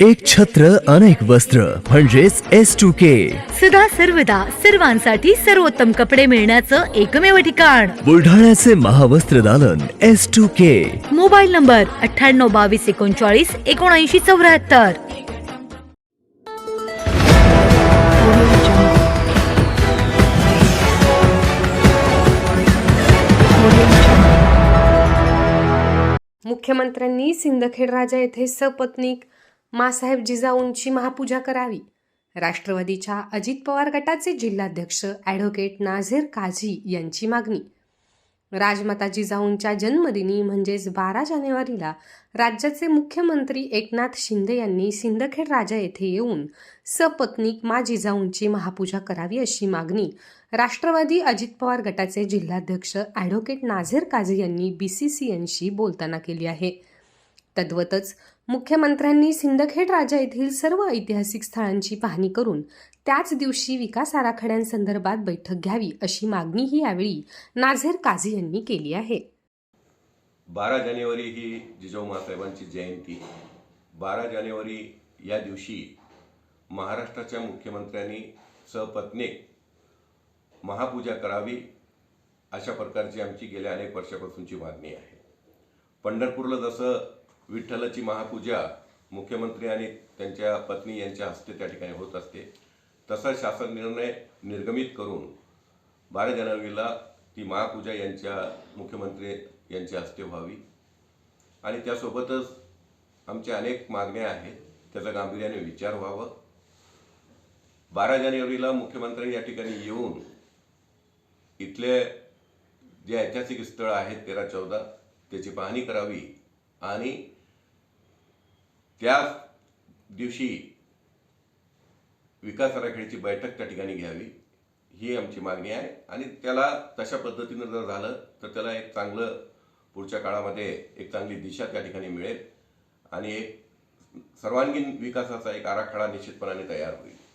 एक छत्र अनेक वस्त्र म्हणजेच एस टू के. सदा सर्वदा सर्वांसाठी सर्वोत्तम कपडे मिळण्याचं एकमेव ठिकाण. बुलढाण्याचे महावस्त्र दालन S two K. Mobile number अठ्ठ्याण्णव बावीस एकोणचाळीस एकोणऐंशी चौऱ्याहत्तर. मुख्यमंत्र्यांनी सिंदखेड राजा येथे सपत्नीक मासाहेब जिजाऊंची महापूजा करावी. राष्ट्रवादीच्या अजित पवार गटाचे जिल्हाध्यक्ष ॲडव्होकेट नाझीर काझी यांची मागणी. राजमाता जिजाऊंच्या जन्मदिनी म्हणजेच बारा जानेवारीला राज्याचे मुख्यमंत्री एकनाथ शिंदे यांनी सिंदखेड राजा येथे येऊन सपत्नीक मा जिजाऊंची महापूजा करावी अशी मागणी राष्ट्रवादी अजित पवार गटाचे जिल्हाध्यक्ष ॲडव्होकेट नाझीर काझी यांनी बी सी सी एनशी बोलताना केली आहे. तद्वतच मुख्यमंत्र्यांनी सिंदखेड राजा येथील सर्व ऐतिहासिक स्थळांची पाहणी करून त्याच दिवशी विकास आराखड्यांसंदर्भात बैठक घ्यावी अशी मागणीही यावेळी नाझेर काझी यांनी केली आहे. बारा जानेवारी ही जिजाऊ मासाहेबांची जयंती. बारा जानेवारी या दिवशी महाराष्ट्राच्या मुख्यमंत्र्यांनी सपत्नीक महापूजा करावी अशा प्रकारची आमची गेल्या अनेक वर्षापासूनची मागणी आहे. पंढरपूरला जसं विठ्ठलाची महापूजा मुख्यमंत्री आणि त्यांच्या पत्नी यांच्या हस्ते त्या ठिकाणी होत असते. तसा शासन निर्णय निर्गमित करून बारा जानेवारीला ती महापूजा यांच्या मुख्यमंत्री यांच्या हस्ते व्हावी. आणि त्यासोबतच आमच्या अनेक मागण्या आहेत त्याचा गांभीर्याने विचार व्हावा. बारा जानेवारीला मुख्यमंत्री या ठिकाणी येऊन इथले जे ऐतिहासिक स्थळं आहेत तेरा चौदा त्याची पाहणी करावी आणि त्या दिवशी विकास आराखड्याची बैठक त्या ठिकाणी घ्यावी. ही आमची मागणी आहे. आणि त्याला तशा पद्धतीनं जर झालं तर त्याला एक चांगलं पुढच्या काळामध्ये एक चांगली दिशा त्या ठिकाणी मिळेल. आणि एक सर्वांगीण विकासाचा एक आराखडा निश्चितपणाने तयार होईल.